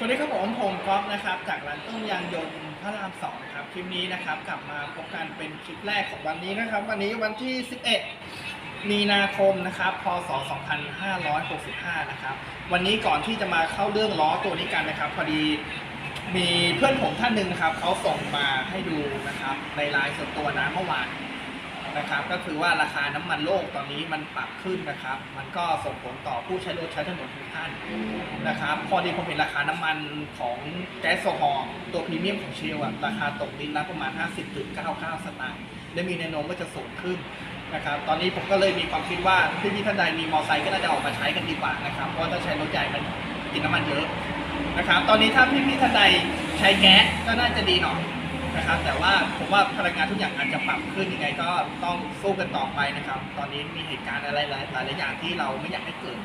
สวัสดีครับผมผมก๊อฟนะครับจากร้านต้นยางยนต์พระรามสองครับคลิปนี้นะครับกลับมาพบกันเป็นคลิปแรกของวันนี้นะครับ วันนี้วันที่ 11 มีนาคมนะครับพศ 2565 นะครับ วันนี้ก่อนที่จะมาเข้าเรื่องล้อตัวนี้กันนะครับ พอดีมีเพื่อนผมท่านหนึ่งนะครับเขาส่งมาให้ดูนะครับในไลน์ส่วนตัวนะเมื่อวาน นะครับ ก็คือว่าราคาน้ำมันโลกตอนนี้มันปรับขึ้นนะครับ มันก็ส่งผลต่อผู้ใช้รถใช้ถนนทุกท่านนะครับ พอดีผมเห็นราคาน้ำมันของแก๊สโซฮอล์ตัวพรีเมียมของเชลอะราคาตกลิตรละประมาณ 50.99 สตางค์และมีแนวโน้มว่าจะสูงขึ้นนะครับ ตอนนี้ผมก็เลยมีความคิดว่าพี่พี่ท่านใดมีมอเตอร์ไซค์ก็น่าจะออกมาใช้กันดีกว่านะครับ เพราะถ้าใช้รถใหญ่มันกินน้ำมันเยอะนะครับ ตอนนี้ถ้าพี่พี่ๆท่านใดใช้แก๊สก็น่าจะดีหน่อย นะครับ แต่ว่าผมว่าพลังงานทุกอย่างอาจจะปรับขึ้นยังไงก็ต้องสู้กันต่อไปนะครับ ตอนนี้มีเหตุการณ์อะไรหลายหลายอย่างที่เราไม่อยากให้เกิด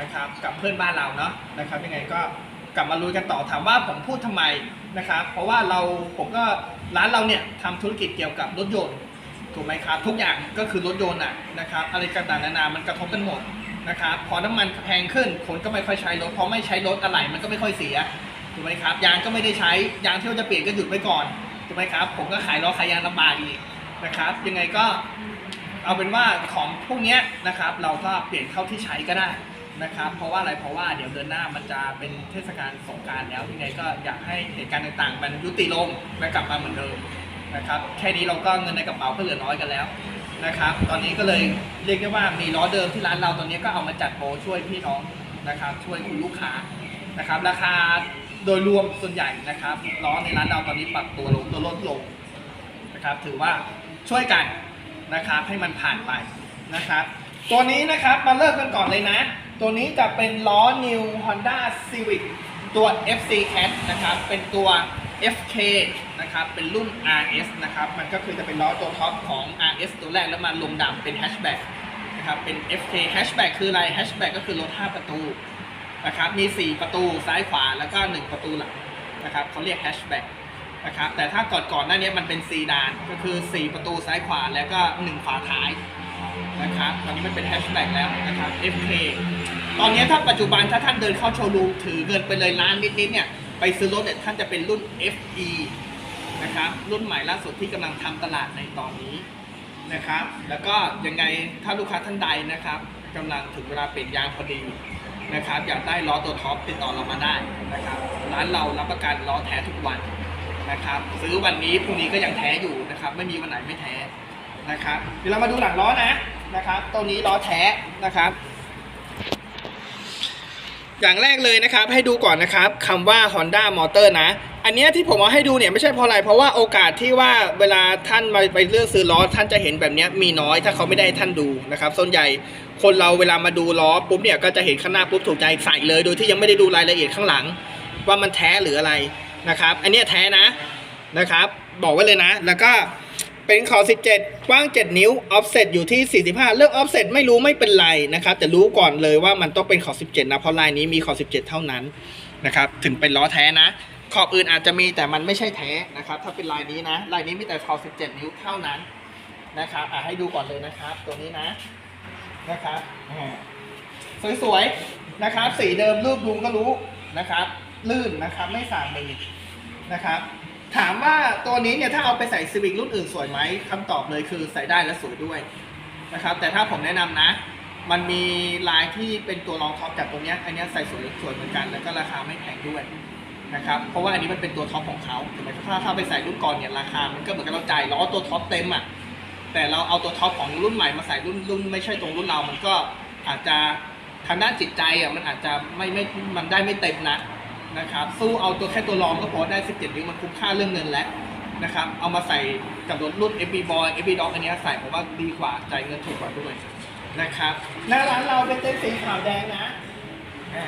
นะครับ กับเพื่อนบ้านเราเนาะนะครับ ยังไงก็กลับมาลุยกันต่อถามว่าผมพูดทำไมนะครับ เพราะว่าเราผมก็ร้านเราเนี่ยทำธุรกิจเกี่ยวกับรถยนต์ถูกไหมครับ ทุกอย่างก็คือรถยนต์อะนะครับอะไรต่างๆนานามันกระทบกันหมดนะครับพอน้ำมันแพงขึ้นคนก็ไม่ค่อยใช้รถเพราะไม่ใช้รถอะไรมันก็ไม่ค่อยเสีย ถูกไหมครับ ยางก็ไม่ได้ใช้ ยางที่เราจะเปลี่ยนก็หยุดไว้ก่อน ถูกไหมครับ ผมก็ขายล้อขายยางลำบากอีกนะครับ ยังไงก็เอาเป็นว่าของพวกนี้นะครับ เราก็เปลี่ยนเข้าที่ใช้ก็ได้นะครับ เพราะว่าอะไรเพราะว่าเดี๋ยวเดือนหน้ามันจะเป็นเทศกาลสงการแล้วยังไงก็อยากให้เหตุการณ์ต่างๆ มันยุติลงและกลับมาเหมือนเดิมนะครับแค่นี้เราก็เงินในกระเป๋าก็เหลือน้อยกันแล้วนะครับตอนนี้ก็เลยเรียกได้ว่ามีล้อเดิมที่ร้านเราตอนนี้ก็เอามาจัดโปรช่วยพี่น้องนะครับ ช่วยคุณลูกค้านะครับ ราคา โดยรวมส่วนใหญ่นะครับล้อในร้านเราตอนนี้ปรับตัวลงตัวลดลงนะครับ ถือว่าช่วยกันนะครับให้มันผ่านไปนะครับ ตัวนี้นะครับมาเริ่มกันก่อนเลยนะ ตัวนี้จะเป็นล้อ New Honda Civic ตัว FC Cat นะครับ เป็นตัว FK นะครับ เป็นรุ่น RS นะครับ มันก็คือจะเป็นล้อตัวท็อปของ RS ตัวแรกแล้วมาลงดำเป็นแฮชแบ็กนะครับ เป็น FK Hatchback คืออะไร Hatchback ก็คือรถ 5 ประตู นะครับมี 4 ประตูซ้ายขวาแล้วก็ 1 ประตูหลังนะครับเขาเรียกแฮชแบ็กนะครับแต่ถ้าก่อนก่อนๆหน้านี้มันเป็นซีดานก็คือ 4 ประตูซ้ายขวาแล้วก็1ฝาท้ายนะครับตอนนี้มันเป็นแฮชแบ็กแล้วนะครับ FK ตอนนี้ถ้าปัจจุบันถ้าท่านเดินเข้าโชว์รูมถือเงินไปเลยล้านนิดๆเนี่ยไปซื้อรถเนี่ยท่านจะเป็นรุ่น FE นะครับรุ่นใหม่ล่าสุดที่กำลังทำตลาดในตอนนี้นะครับแล้วก็ยังไงถ้าลูกค้าท่านใดนะครับกำลังถึงเวลาเปลี่ยนยางพอดี นะครับอยากได้ล้อตัวท็อปติดต่อเรามาได้นะครับร้านเรารับประกันล้อแท้ทุกวันนะครับซื้อวันนี้พรุ่งนี้ก็ยังแท้อยู่นะครับไม่มีวันไหนไม่แท้นะครับเดี๋ยวเรามาดูหลังล้อนะนะครับตัวนี้ล้อแท้นะครับ อย่างแรกเลยนะครับให้ดูก่อนนะครับคำว่า Honda Motor นะ อันเนี้ยที่ผมเอาให้ดูเนี่ยไม่ใช่เพราะอะไร เพราะว่าโอกาสที่ว่าเวลาท่านมาไปเลือกซื้อล้อท่านจะเห็นแบบเนี้ยมีน้อยถ้าเขาไม่ได้ให้ท่านดูนะครับส่วนใหญ่คนเราเวลามาดูล้อปุ๊บเนี่ยก็จะเห็นข้างหน้าปุ๊บถูกใจใส่เลย โดยที่ยังไม่ได้ดูรายละเอียดข้างหลัง ว่ามันแท้หรืออะไรนะครับ อันเนี้ยแท้นะนะครับ บอกไว้เลยนะ แล้วก็เป็นขอ 17 กว้าง 7 นิ้ว offset อยู่ที่ 45 เรื่อง offset ไม่รู้ไม่เป็นไรนะครับ แต่รู้ก่อนเลยว่ามันต้องเป็นขอ 17 นะ เพราะลายนี้มีขอ 17 เท่านั้นนะครับ ถึงเป็นล้อแท้นะ ขอบอื่นอาจจะมีแต่มันไม่ใช่แท้นะครับ ถ้าเป็นลายนี้นะ ลายนี้มีแต่ขอบ 17 นิ้วเท่านั้นนะครับอะให้ดูก่อนเลยนะครับ ตัวนี้นะนะครับสวยๆนะครับ สีเดิมรูปดูก็รู้นะครับ ลื่นนะครับไม่สางมือนะครับ ถามว่าตัวนี้เนี่ยถ้าเอาไปใส่ซีวิกรุ่นอื่นสวยไหมคำตอบเลยคือใส่ได้และสวยด้วยนะครับ แต่ถ้าผมแนะนำนะ มันมีลายที่เป็นตัวรองท็อปจากตรงนี้อันนี้ใส่สวยสวยเหมือนกัน แล้วก็ราคาไม่แพงด้วย นะครับเพราะว่าอันนี้มันเป็นตัวท็อปของเขาถูกไหมถ้าถ้าไปใส่รุ่นก่อนเนี่ยราคา มันก็เหมือนกับเราจ่ายล้อตัวท็อปเต็มอะแต่เราเอาตัวท็อปของรุ่นใหม่มาใส่รุ่นรุ่นไม่ใช่ตรงรุ่นเรา มันก็อาจจะทางด้านจิตใจอะมันอาจจะไม่ไม่มันได้ไม่เต็มนะนะครับสู้เอาตัวแค่ตัวรองก็พอได้ 17 นิ้วมันคุ้มค่าเรื่องเงินแล้วนะครับเอามาใส่กับรถรุ่น FB Boy FB Dog อันนี้ใส่ผมว่าดีกว่าจ่ายเงินถูกกว่าด้วยนะครับหน้าร้านเราเป็นเต้นสีขาวแดงนะอ่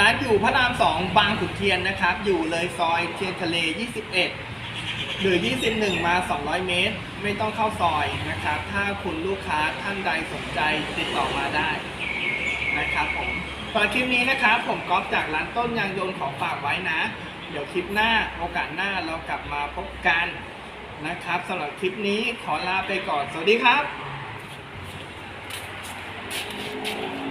ร้านอยู่พระรามสองบางขุนเทียนนะครับ อยู่เลยซอยเทียนทะเล 21 หรือ 21 มา 200 เมตร ไม่ต้องเข้าซอยนะครับ ถ้าคุณลูกค้าท่านใดสนใจติดต่อมาได้นะครับผมฝากคลิปนี้นะครับ ผมก๊อฟจากร้านต้นยางยนต์ของฝากไว้นะ เดี๋ยวคลิปหน้าโอกาสหน้าเรากลับมาพบกันนะครับสำหรับคลิปนี้ขอลาไปก่อน สวัสดีครับ